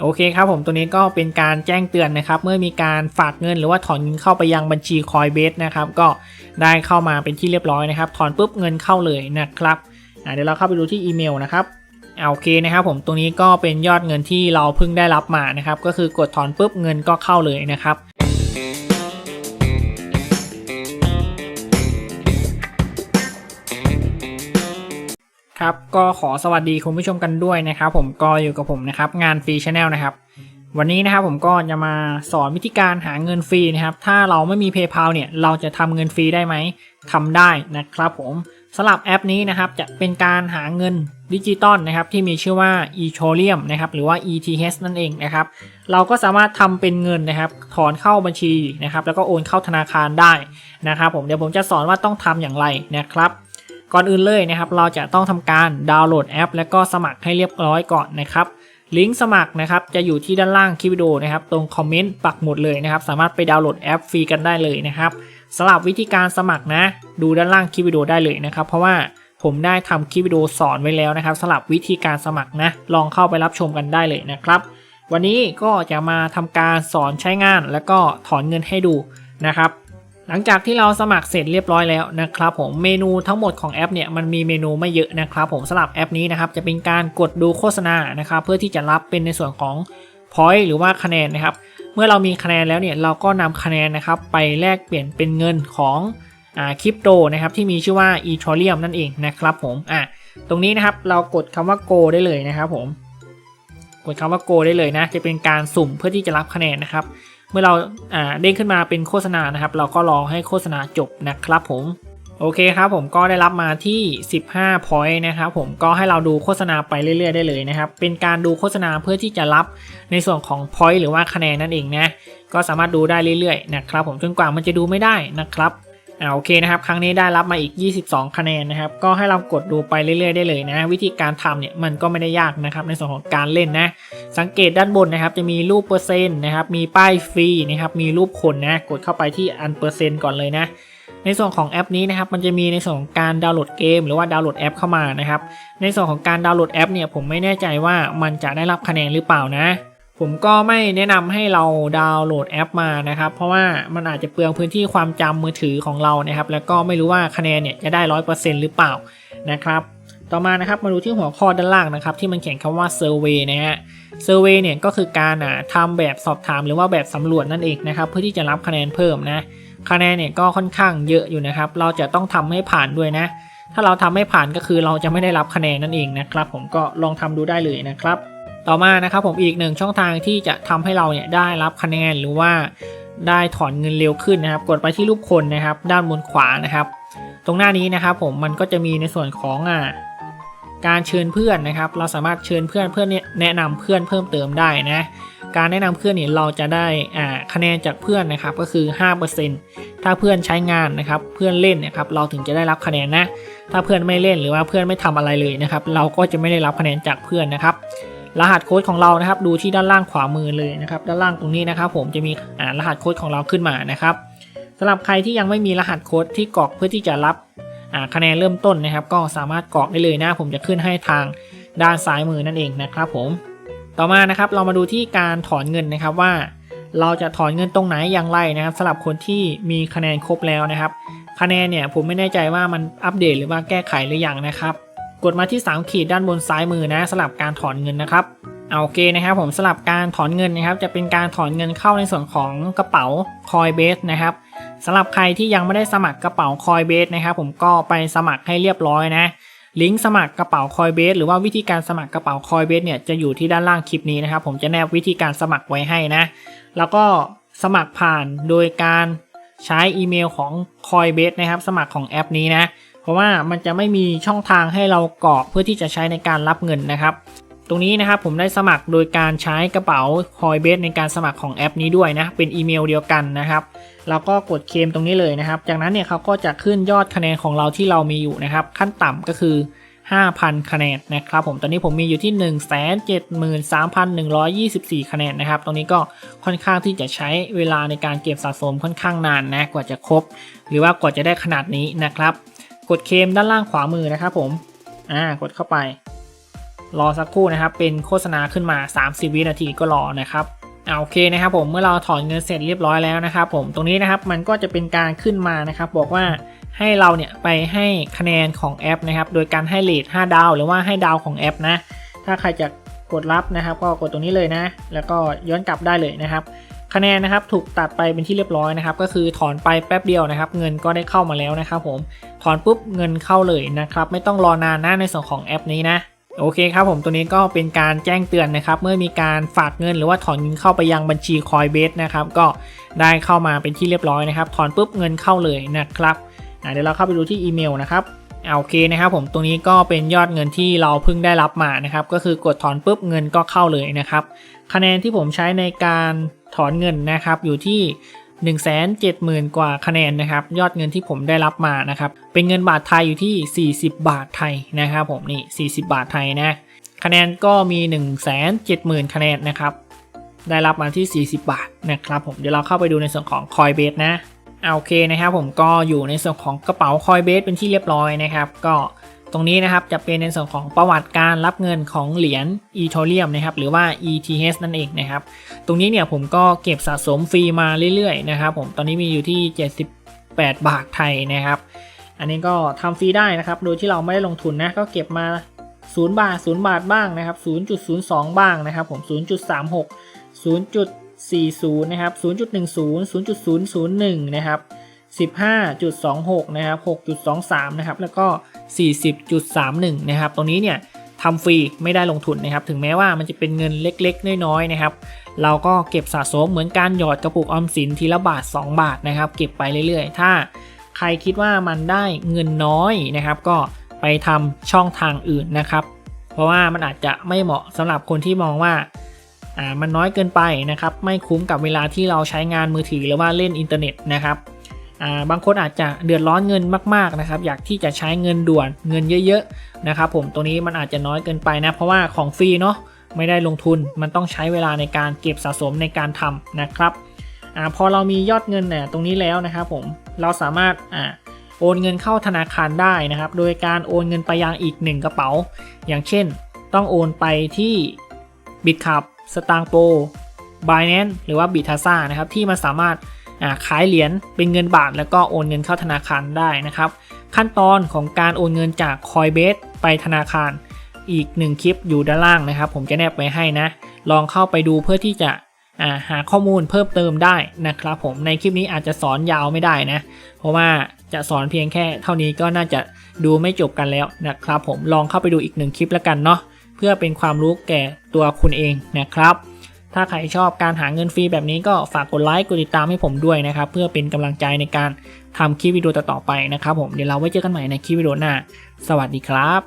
โอเคครับผมตัวนี้ก็เป็นการแจ้งเตือนนะครับ เมื่อมีการฝากเงินหรือว่าถอนเงินเข้าไปยังบัญชีคอยเบสนะครับก็ได้เข้ามาเป็นที่เรียบร้อยนะครับ ถอนปุ๊บเงินเข้าเลยนะครับเดี๋ยวเราเข้าไปดูที่อีเมลนะครับโอเคนะครับผมตรงนี้ก็เป็นยอดเงินที่เราเพิ่งได้รับมานะครับ ก็คือกดถอนปุ๊บเงินก็เข้าเลยนะครับ ครับก็ขอสวัสดีคุณผู้ชมกันด้วยนะครับผมก็อยู่กับผมนะครับงานฟรีชาแนลนะครับวันนี้นะครับผมก็จะมาสอนวิธีการหาเงินฟรีนะครับถ้าเราไม่มี PayPal เนี่ยเราจะทำเงินฟรีได้ไหมทำได้นะครับผมสำหรับแอปนี้นะครับจะเป็นการหาเงินดิจิตอลนะครับที่มีชื่อว่า Ethereum นะครับหรือว่า ETH นั่นเองนะครับเราก็สามารถทำเป็นเงินนะครับถอนเข้าบัญชีนะครับแล้วก็โอนเข้าธนาคารได้นะครับผมเดี๋ยวผมจะสอนว่าต้องทำอย่างไรนะครับ ก่อนอื่นเลยนะครับเราจะต้องทำการดาวน์โหลดแอป และก็สมัครให้เรียบร้อยก่อนนะครับลิงก์สมัครนะครับจะอยู่ที่ด้านล่างคลิปวิดีโอนะครับตรงคอมเมนต์ปักหมุดเลยนะครับสามารถไปดาวน์โหลดแอปฟรีกันได้เลยนะครับสำหรับวิธีการสมัครนะ ดูด้านล่างคลิปวิดีโอได้เลยนะครับ เพราะว่าผมได้ทำคลิปวิดีโอสอนไว้แล้วนะครับสำหรับวิธีการสมัครนะลองเข้าไปรับชมกันได้เลยนะครับ วันนี้ก็จะมาทำการสอนใช้งาน แล้วก็ถอนเงินให้ดูนะครับ หลังจากที่เราสมัครเสร็จเรียบร้อยแล้วนะครับผมเมนูทั้งหมดของแอปเนี่ยมันมีเมนูไม่เยอะนะครับผมสำหรับแอปนี้นะครับจะเป็นการกดดูโฆษณานะครับเพื่อที่จะรับเป็นในส่วนของ point หรือว่าคะแนนนะครับเมื่อเรามีคะแนนแล้วเนี่ยเราก็นำคะแนนนะครับไปแลกเปลี่ยนเป็นเงินของอ่าคริปโตนะครับที่มีชื่อว่า Ethereum นั่นเองนะครับผมอะตรงนี้นะครับเรากดคำว่า go ได้เลยนะครับผม กดคำว่า go ได้เลยนะ จะเป็นการสุ่มเพื่อที่จะรับคะแนนนะครับ เมื่อเราอ่าเด้งขึ้นมาเป็นโฆษณานะครับ เราก็รอให้โฆษณาจบนะครับผมโอเคครับผมก็ได้รับมาที่ 15 point นะครับผมก็ให้เราดูโฆษณาไปเรื่อย ๆ ได้เลยนะครับ เป็นการดูโฆษณาเพื่อที่จะรับในส่วนของ point หรือว่าคะแนนนั่นเองนะ ก็สามารถดูได้เรื่อยๆนะครับผมจนกว่ามันจะดูไม่ได้นะครับ อ่าโอเคนะครับ ครั้งนี้ได้รับมาอีก 22 คะแนนนะครับ ก็ให้เรากดดูไปเรื่อยๆได้เลยนะ วิธีการทำเนี่ยมันก็ไม่ได้ยากนะครับ ในส่วนของการเล่นนะ สังเกตด้านบนนะครับ จะมีรูปเปอร์เซ็นต์นะครับ มีป้ายฟรีนะครับ มีรูปคนนะ กดเข้าไปที่อันเปอร์เซ็นต์ก่อนเลยนะในส่วนของแอปนี้นะครับมันจะมีในส่วนของการดาวน์โหลดเกม หรือว่าดาวน์โหลดแอปเข้ามานะครับในส่วนของการดาวน์โหลดแอปเนี่ยผมไม่แน่ใจว่ามันจะได้รับคะแนนหรือเปล่านะ ผมก็ไม่แนะนำให้เราดาวน์โหลดแอปมานะครับ เพราะว่ามันอาจจะเปลืองพื้นที่ความจำมือถือของเรานะครับ แล้วก็ไม่รู้ว่าคะแนนเนี่ยจะได้ร้อยเปอร์เซ็นต์หรือเปล่านะครับ ต่อมานะครับมาดูที่หัวข้อด้านล่างนะครับ ที่มันเขียนคำว่า survey นะฮะ survey เนี่ยก็คือการอ่าทำแบบสอบถามหรือว่าแบบสำรวจนั่นเองนะครับ เพื่อที่จะรับคะแนนเพิ่มนะคะแนนเนี่ยก็ค่อนข้างเยอะอยู่นะครับ เราจะต้องทำให้ผ่านด้วยนะ ถ้าเราทำไม่ผ่านก็คือเราจะไม่ได้รับคะแนนนั่นเองนะครับ ผมก็ลองทำดูได้เลยนะครับ ต่อมานะครับผมอีกหนึ่งช่องทางที่จะทำให้เราเนี่ยได้รับคะแนนหรือว่าได้ถอนเงินเร็วขึ้นนะครับ กดไปที่รูปคนนะครับ ด้านบนขวานะครับ ตรงหน้านี้นะครับผมมันก็จะมีในส่วนของอ่าการเชิญเพื่อนนะครับ เราสามารถเชิญเพื่อนเพื่อนเนี่ยแนะนำเพื่อนเพิ่มเติมได้นะ การแนะนำเพื่อนเนี่ยเราจะได้อ่าคะแนนจากเพื่อนนะครับก็คือ 5%ถ้าเพื่อนใช้งานนะครับ เพื่อนเล่นนะครับ เราถึงจะได้รับคะแนนนะ ถ้าเพื่อนไม่เล่นหรือว่าเพื่อนไม่ทำอะไรเลยนะครับ เราก็จะไม่ได้รับคะแนนจากเพื่อนนะครับ รหัสโค้ดของเรานะครับ ดูที่ด้านล่างขวามือเลยนะครับ ด้านล่างตรงนี้นะครับ ผมจะมีอ่ารหัสโค้ดของเราขึ้นมานะครับสำหรับใครที่ยังไม่มีรหัสโค้ดที่กรอกเพื่อที่จะรับคะแนนเริ่มต้นนะครับ ก็สามารถกรอกได้เลยนะผมจะขึ้นให้ทางด้านซ้ายมือนั่นเองนะครับ ผม ต่อมานะครับเรามาดูที่การถอนเงินนะครับว่า เราจะถอนเงินตรงไหนอย่างไรนะครับสำหรับคนที่มีคะแนนครบแล้วนะครับ คะแนนเนี่ยผมไม่แน่ใจว่ามันอัปเดตหรือว่าแก้ไขหรือยังนะครับ กดมาที่3ขีดด้านบนซ้ายมือนะสำหรับการถอนเงินนะครับเอาโอเคนะครับผมสำหรับการถอนเงินนะครับ จะเป็นการถอนเงินเข้าในส่วนของกระเป๋า Coinbase นะครับสำหรับใครที่ยังไม่ได้สมัครกระเป๋า Coinbase นะครับ ผมก็ไปสมัครให้เรียบร้อยนะลิงก์สมัครกระเป๋า Coinbase หรือว่าวิธีการสมัครกระเป๋า Coinbase เนี่ยจะอยู่ที่ด้านล่างคลิปนี้นะครับ ผมจะแนบวิธีการสมัครไว้ให้นะ แล้วก็สมัครผ่านโดยการใช้อีเมลของ Coinbase นะครับ สมัครของแอปนี้นะ ราะว่ามันจะไม่มีช่องทางให้เรากรอกเพื่อที่จะใช้ในการรับเงินนะครับ ตรงนี้นะครับผมได้สมัครโดยการใช้กระเป๋า Coinbase ในการสมัครของแอปนี้ด้วยนะ เป็นอีเมลเดียวกันนะครับแล้วก็กดเคลมตรงนี้เลยนะครับ จากนั้นเนี่ยเขาก็จะขึ้นยอดคะแนนของเราที่เรามีอยู่นะครับ ขั้นต่ำก็คือ 5,000 คะแนนนะครับผมตอนนี้ผมมีอยู่ที่ 173,124 คะแนนนะครับตรงนี้ก็ค่อนข้างที่จะใช้เวลาในการเก็บสะสมค่อนข้างนานนะกว่าจะครบ หรือว่ากว่าจะได้ขนาดนี้นะครับ กดเคมด้านล่างขวามือนะครับผม อ่ากดเข้าไป รอสักครู่นะครับ เป็นโฆษณาขึ้นมา 30 วินาทีก็รอนะครับอ่าโอเคนะครับผมเมื่อเราถอนเงินเสร็จเรียบร้อยแล้วนะครับผมตรงนี้นะครับมันก็จะเป็นการขึ้นมานะครับบอกว่าให้เราเนี่ยไปให้คะแนนของแอปนะครับ โดยการให้เลท5ดาวหรือว่าให้ดาวของแอปนะ ถ้าใครจะกดรับนะครับ ก็กดตรงนี้เลยนะ แล้วก็ย้อนกลับได้เลยนะครับ คะแนนนะครับถูกตัดไปเป็นที่เรียบร้อยนะครับ ก็คือถอนไปแป๊บเดียวนะครับ เงินก็ได้เข้ามาแล้วนะครับผม ถอนปุ๊บเงินเข้าเลยนะครับ ไม่ต้องรอนานนะในส่วนของแอปนี้นะโอเคครับผมตัวนี้ก็เป็นการแจ้งเตือนนะครับ เมื่อมีการฝากเงินหรือว่าถอนเงินเข้าไปยังบัญชี Coinbase นะครับก็ได้เข้ามาเป็นที่เรียบร้อยนะครับ ถอนปุ๊บเงินเข้าเลยนะครับเดี๋ยวเราเข้าไปดูที่อีเมลนะครับอะโอเคนะครับผมตรงนี้ก็เป็นยอดเงินที่เราเพิ่งได้รับมานะครับ ก็คือกดถอนปุ๊บเงินก็เข้าเลยนะครับ คะแนนที่ผมใช้ในการถอนเงินนะครับอยู่ที่ 170,000 กว่าคะแนนนะครับ ยอดเงินที่ผมได้รับมานะครับ เป็นเงินบาทไทยอยู่ที่ 40 บาทไทยนะครับผมนี่ 40 บาทไทยนะคะแนนก็มี 170,000 คะแนนนะครับ ได้รับมาที่ 40 บาทนะครับผมเดี๋ยวเราเข้าไปดูในส่วนของ Coinbase นะโอเคนะครับผมก็อยู่ในส่วนของกระเป๋า Coinbase เป็นที่เรียบร้อยนะครับ ก็ ตรงนี้นะครับจะเป็นในส่วนของประวัติการรับเงินของเหรียญ Ethereum นะครับหรือว่า ETH นั่นเองนะครับ ตรงนี้เนี่ยผมก็เก็บสะสมฟรีมาเรื่อยๆนะครับ ผมตอนนี้มีอยู่ที่ 78 บาทไทยนะครับ อันนี้ก็ทำฟรีได้นะครับ โดยที่เราไม่ได้ลงทุนนะก็เก็บมา 0 บาท 0 บาทบ้างนะครับ 0.02 บ้างนะครับ ผม 0.36 0.40 นะครับ 0.10 0.001 นะครับ 15.26 นะครับ 6.23 นะครับ แล้วก็ 40.31 นะครับ ตรงนี้เนี่ยทำฟรีไม่ได้ลงทุนนะครับ ถึงแม้ว่ามันจะเป็นเงินเล็กๆ น้อยๆ นะครับ เราก็เก็บสะสมเหมือนการหยอดกระปุกออมสินทีละบาท 2 บาทนะครับ เก็บไปเรื่อยๆ ถ้าใครคิดว่ามันได้เงินน้อยนะครับ ก็ไปทำช่องทางอื่นนะครับ เพราะว่ามันอาจจะไม่เหมาะสำหรับคนที่มองว่ามันน้อยเกินไปนะครับ ไม่คุ้มกับเวลาที่เราใช้งานมือถือหรือว่าเล่นอินเทอร์เน็ตนะครับ บางคนอาจจะเดือดร้อนเงินมากๆนะครับอยากที่จะใช้เงินด่วนเงินเยอะๆนะครับผมตรงนี้มันอาจจะน้อยเกินไปนะ เพราะว่าของฟรีเนาะไม่ได้ลงทุนมันต้องใช้เวลาในการเก็บสะสมในการทำนะครับอพอเรามียอดเงินเนี่ยตรงนี้แล้วนะครับผมเราสามารถอโอนเงินเข้าธนาคารได้นะครับ โดยการโอนเงินไปยังอีกหนึ่งกระเป๋า อย่างเช่น ต้องโอนไปที่บิตคับสตางโป b i n a n c e หรือว่าบิทาซ่านะครับที่มันสามารถ ขายเหรียญเป็นเงินบาทแล้วก็โอนเงินเข้าธนาคารได้นะครับ ขั้นตอนของการโอนเงินจาก Coinbase ไปธนาคารอีกหนึ่งคลิปอยู่ด้านล่างนะครับ ผมจะแนบไว้ให้นะ ลองเข้าไปดูเพื่อที่จะาหาข้อมูลเพิ่มเติมได้นะครับ ผมในคลิปนี้อาจจะสอนยาวไม่ได้นะ เพราะว่าจะสอนเพียงแค่เท่านี้ก็น่าจะดูไม่จบกันแล้วนะครับ ผมลองเข้าไปดูอีกหนึ่งคลิปแล้วกันเนาะเพื่อเป็นความรู้แก่ตัวคุณเองนะครับ ถ้าใครชอบการหาเงินฟรีแบบนี้ก็ฝากกดไลค์กดติดตามให้ผมด้วยนะครับเพื่อเป็นกำลังใจในการทำคลิปวิดีโอต่อไปนะครับผมเดี๋ยวเราไว้เจอกันใหม่ในคลิปวิดีโอหน้า สวัสดีครับ